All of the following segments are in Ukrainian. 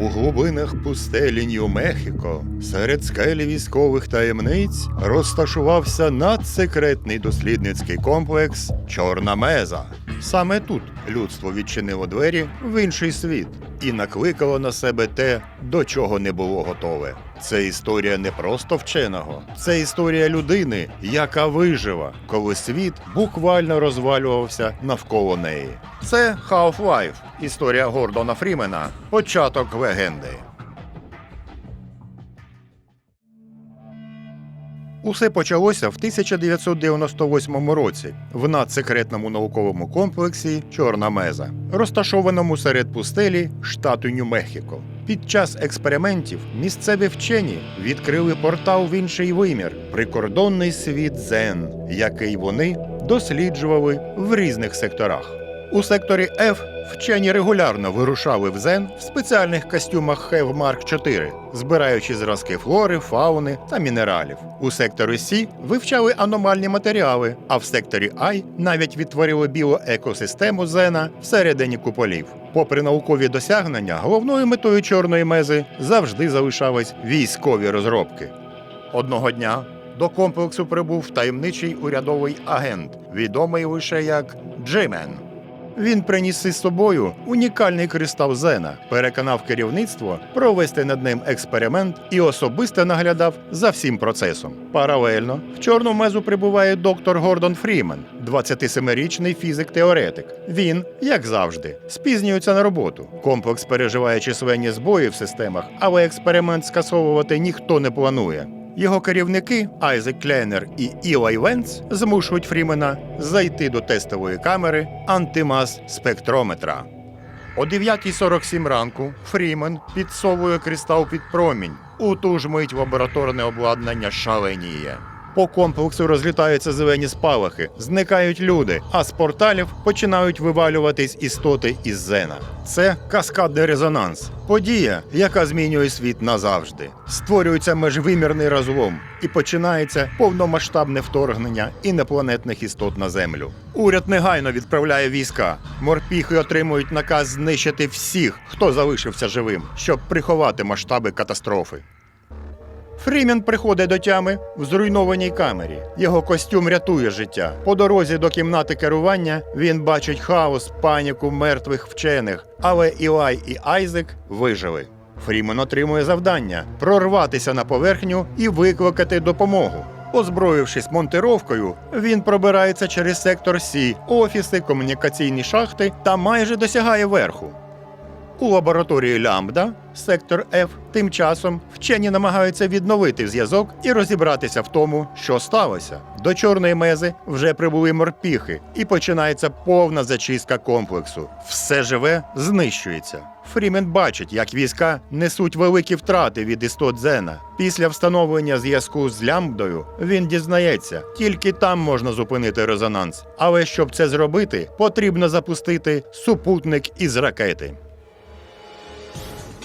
У глибинах пустелі Нью-Мехіко серед скелі військових таємниць розташувався надсекретний дослідницький комплекс Чорна Меза. Саме тут людство відчинило двері в інший світ і накликало на себе те, до чого не було готове. Це історія не просто вченого, це історія людини, яка вижила, коли світ буквально розвалювався навколо неї. Це Half-Life, історія Гордона Фрімена, початок легенди. Усе почалося в 1998 році в надсекретному науковому комплексі Чорна Меза, розташованому серед пустелі штату Нью-Мехіко. Під час експериментів місцеві вчені відкрили портал в інший вимір прикордонний світ Зен, який вони досліджували в різних секторах. У секторі F вчені регулярно вирушали в Зен в спеціальних костюмах Mark 4, збираючи зразки флори, фауни та мінералів. У секторі C вивчали аномальні матеріали, а в секторі I навіть відтворили біоекосистему Зена всередині куполів. Попри наукові досягнення, головною метою чорної мези завжди залишались військові розробки. Одного дня до комплексу прибув таємничий урядовий агент, відомий лише як Джимен. Він приніс із собою унікальний кристал Зена, переконав керівництво провести над ним експеримент і особисто наглядав за всім процесом. Паралельно в чорну мезу прибуває доктор Гордон Фрімен, 27-річний фізик-теоретик. Він, як завжди, спізнюється на роботу. Комплекс переживає численні збої в системах, але експеримент скасовувати ніхто не планує. Його керівники Айзек Клейнер і Ілай Венц змушують Фрімена зайти до тестової камери антимас спектрометра. О 9.47 ранку Фрімен підсовує кристал під промінь. У ту ж мить лабораторне обладнання шаленіє. По комплексу розлітаються зелені спалахи, зникають люди, а з порталів починають вивалюватись істоти із Зена. Це каскадний резонанс, подія, яка змінює світ назавжди. Створюється межвимірний розлом і починається повномасштабне вторгнення інопланетних істот на землю. Уряд негайно відправляє війська. Морпіхи отримують наказ знищити всіх, хто залишився живим, щоб приховати масштаби катастрофи. Фрімен приходить до тями в зруйнованій камері. Його костюм рятує життя. По дорозі до кімнати керування він бачить хаос, паніку мертвих вчених, але Ілай і Айзек вижили. Фрімен отримує завдання прорватися на поверхню і викликати допомогу. Озброївшись монтировкою, він пробирається через сектор Сі, офіси, комунікаційні шахти та майже досягає верху. У лабораторії Лямбда, сектор F, тим часом вчені намагаються відновити зв'язок і розібратися в тому, що сталося. До чорної мези вже прибули морпіхи, і починається повна зачистка комплексу. Все живе знищується. Фрімен бачить, як війська несуть великі втрати від істот Зена. Після встановлення зв'язку з Лямбдою він дізнається, тільки там можна зупинити резонанс. Але щоб це зробити, потрібно запустити супутник із ракети.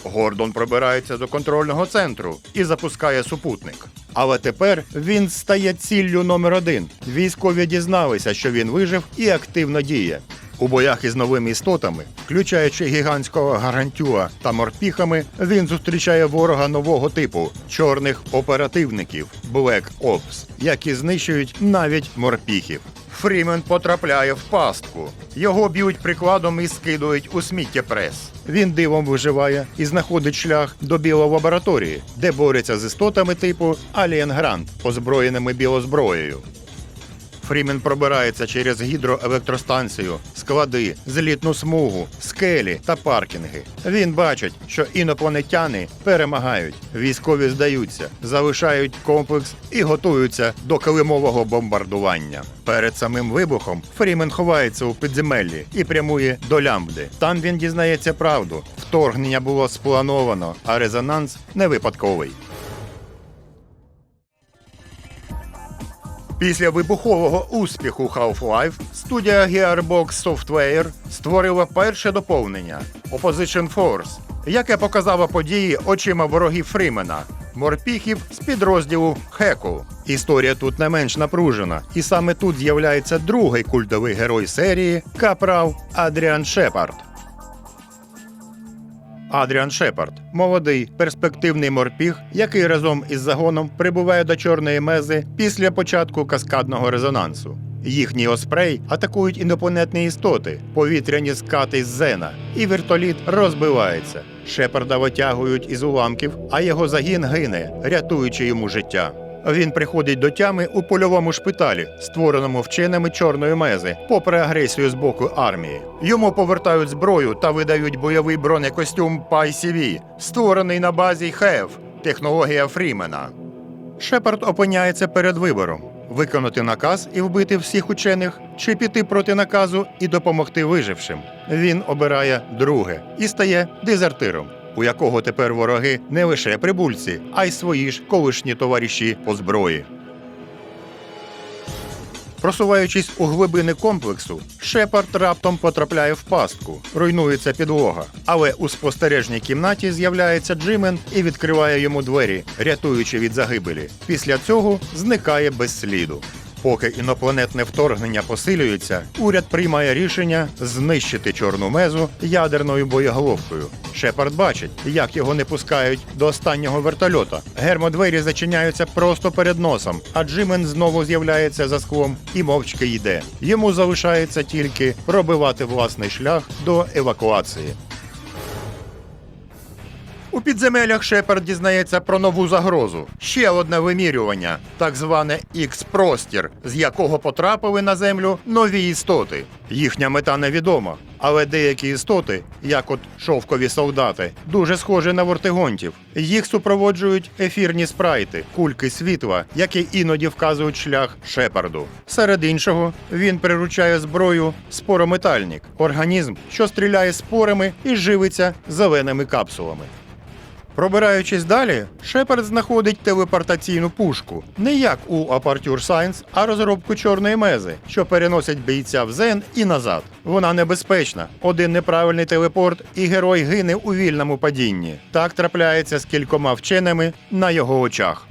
Гордон пробирається до контрольного центру і запускає супутник. Але тепер він стає ціллю номер один. Військові дізналися, що він вижив і активно діє. У боях із новими істотами, включаючи гігантського гарантюа та морпіхами, він зустрічає ворога нового типу чорних оперативників Black Ops, які знищують навіть морпіхів. Фрімен потрапляє в пастку. Його б'ють прикладом і скидують у сміттєпрес. Він дивом виживає і знаходить шлях до біолабораторії, де бореться з істотами типу Алієн Грант, озброєними біозброєю. Фрімен пробирається через гідроелектростанцію, склади, злітну смугу, скелі та паркінги. Він бачить, що інопланетяни перемагають, військові здаються, залишають комплекс і готуються до килимового бомбардування. Перед самим вибухом Фрімен ховається у підземеллі і прямує до лямбди. Там він дізнається правду. Вторгнення було сплановано, а резонанс не випадковий. Після вибухового успіху Half-Life студія Gearbox Software створила перше доповнення Opposition Force, яке показало події очима ворогів Фрімена, морпіхів з підрозділу Хеку. Історія тут не менш напружена, і саме тут з'являється другий культовий герой серії Капрал Адріан Шепард. Адріан Шепард молодий перспективний морпіг, який разом із загоном прибуває до чорної мези після початку каскадного резонансу. Їхній оспрей атакують інопланетні істоти, повітряні скати з Зена, і вертоліт розбивається. Шепарда витягують із уламків, а його загін гине, рятуючи йому життя. Він приходить до тями у польовому шпиталі, створеному вченими чорної мези, попри агресію з боку армії. Йому повертають зброю та видають бойовий бронекостюм PyCV, створений на базі ХЕВ, технологія Фрімена. Шепард опиняється перед вибором: виконати наказ і вбити всіх учених, чи піти проти наказу і допомогти вижившим. Він обирає друге і стає дезертиром, у якого тепер вороги не лише прибульці, а й свої ж колишні товариші по зброї. Просуваючись у глибини комплексу, Шепард раптом потрапляє в пастку, руйнується підлога. Але у спостережній кімнаті з'являється Джимен і відкриває йому двері, рятуючи від загибелі. Після цього зникає без сліду. Поки інопланетне вторгнення посилюється, уряд приймає рішення знищити чорну мезу ядерною боєголовкою. Шепард бачить, як його не пускають до останнього вертольота. Гермодвері зачиняються просто перед носом, а Джимен знову з'являється за склом і мовчки йде. Йому залишається тільки пробивати власний шлях до евакуації. У підземеллях Шепард дізнається про нову загрозу. Ще одне вимірювання, так зване Ікс-простір, з якого потрапили на землю нові істоти. Їхня мета невідома, але деякі істоти, як от шовкові солдати, дуже схожі на вортигонтів. Їх супроводжують ефірні спрайти, кульки світла, які іноді вказують шлях Шепарду. Серед іншого, він приручає зброю спорометальник, організм, що стріляє спорами і живиться зеленими капсулами. Пробираючись далі, Шепард знаходить телепортаційну пушку не як у Апартюр Сайнс, а розробку чорної мези, що переносить бійця в Зен і назад. Вона небезпечна. Один неправильний телепорт, і герой гине у вільному падінні. Так трапляється з кількома вченими на його очах.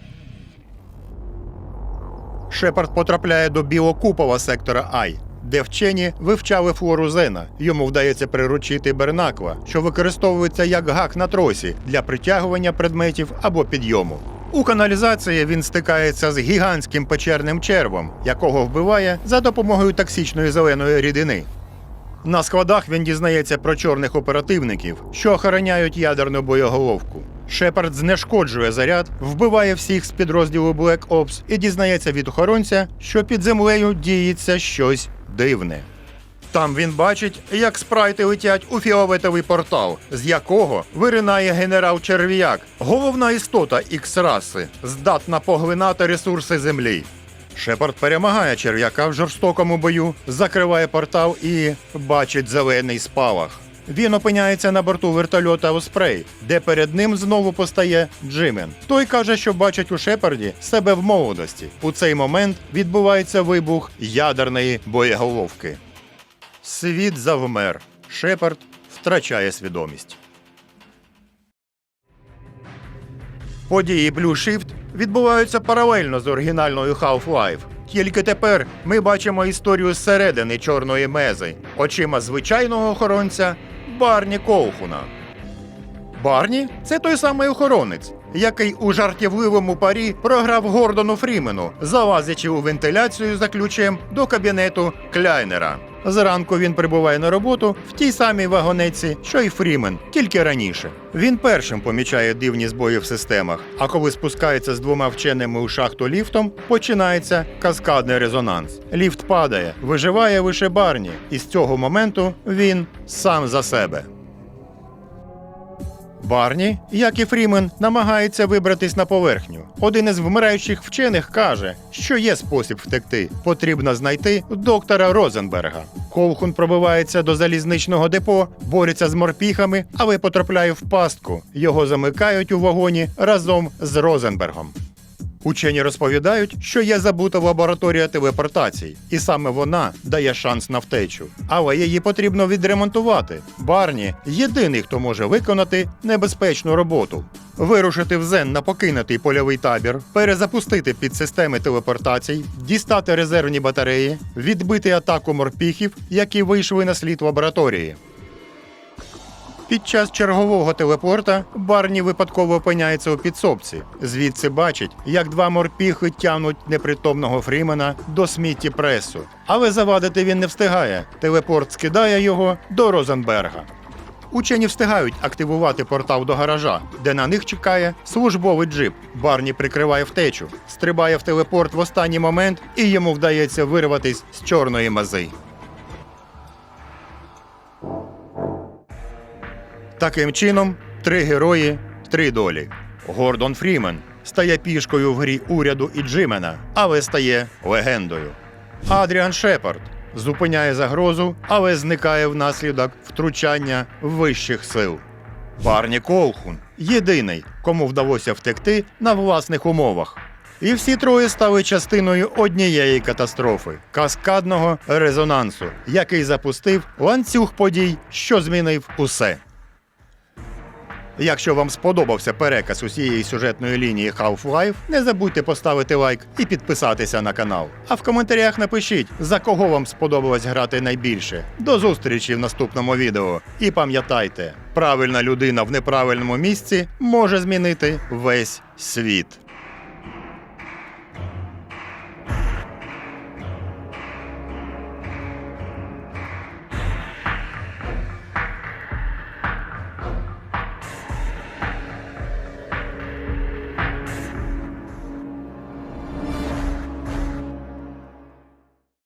Шепард потрапляє до білокупова сектора Ай, де вчені вивчали флору Зена. Йому вдається приручити бернакла, що використовується як гак на тросі для притягування предметів або підйому. У каналізації він стикається з гігантським печерним червом, якого вбиває за допомогою токсичної зеленої рідини. На складах він дізнається про чорних оперативників, що охороняють ядерну боєголовку. Шепард знешкоджує заряд, вбиває всіх з підрозділу Black Ops і дізнається від охоронця, що під землею діється щось дивне. Там він бачить, як спрайти летять у фіолетовий портал, з якого виринає генерал Черв'як, головна істота Ікс-раси, здатна поглинати ресурси землі. Шепард перемагає черв'яка в жорстокому бою, закриває портал і бачить зелений спалах. Він опиняється на борту вертольота Оспрей, де перед ним знову постає Джимен. Той каже, що бачить у Шепарді себе в молодості. У цей момент відбувається вибух ядерної боєголовки. Світ завмер. Шепард втрачає свідомість. Події Blue Shift відбуваються паралельно з оригінальною Half-Life. Тільки тепер ми бачимо історію зсередини чорної мези, очима звичайного охоронця Барні Коухуна. Барні це той самий охоронець, який у жартівливому парі програв Гордону Фрімену, залазячи у вентиляцію за ключем до кабінету Кляйнера. Зранку він прибуває на роботу в тій самій вагонеці, що й Фрімен, тільки раніше. Він першим помічає дивні збої в системах, а коли спускається з двома вченими у шахту ліфтом, починається каскадний резонанс. Ліфт падає, виживає лише Барні, і з цього моменту він сам за себе. Барні, як і Фрімен, намагається вибратись на поверхню. Один із вмираючих вчених каже, що є спосіб втекти. Потрібно знайти доктора Розенберга. Колхун пробивається до залізничного депо, бореться з морпіхами, але потрапляє в пастку. Його замикають у вагоні разом з Розенбергом. Учені розповідають, що є забута лабораторія телепортацій, і саме вона дає шанс на втечу. Але її потрібно відремонтувати. Барні єдиний, хто може виконати небезпечну роботу. Вирушити в Зен на покинутий польовий табір, перезапустити підсистеми телепортацій, дістати резервні батареї, відбити атаку морпіхів, які вийшли на слід лабораторії. Під час чергового телепорта Барні випадково опиняється у підсобці. Звідси бачить, як два морпіхи тягнуть непритомного Фрімена до смітті пресу. Але завадити він не встигає. Телепорт скидає його до Розенберга. Учені встигають активувати портал до гаража, де на них чекає службовий джип. Барні прикриває втечу, стрибає в телепорт в останній момент, і йому вдається вирватись з чорної мази. Таким чином, три герої, три долі. Гордон Фрімен стає пішкою в грі уряду і Джимена, але стає легендою. Адріан Шепард зупиняє загрозу, але зникає внаслідок втручання вищих сил. Барні Колхун єдиний, кому вдалося втекти на власних умовах. І всі троє стали частиною однієї катастрофи каскадного резонансу, який запустив ланцюг подій, що змінив усе. Якщо вам сподобався переказ усієї сюжетної лінії Half-Life, не забудьте поставити лайк і підписатися на канал. А в коментарях напишіть, за кого вам сподобалось грати найбільше. До зустрічі в наступному відео. І пам'ятайте, правильна людина в неправильному місці може змінити весь світ.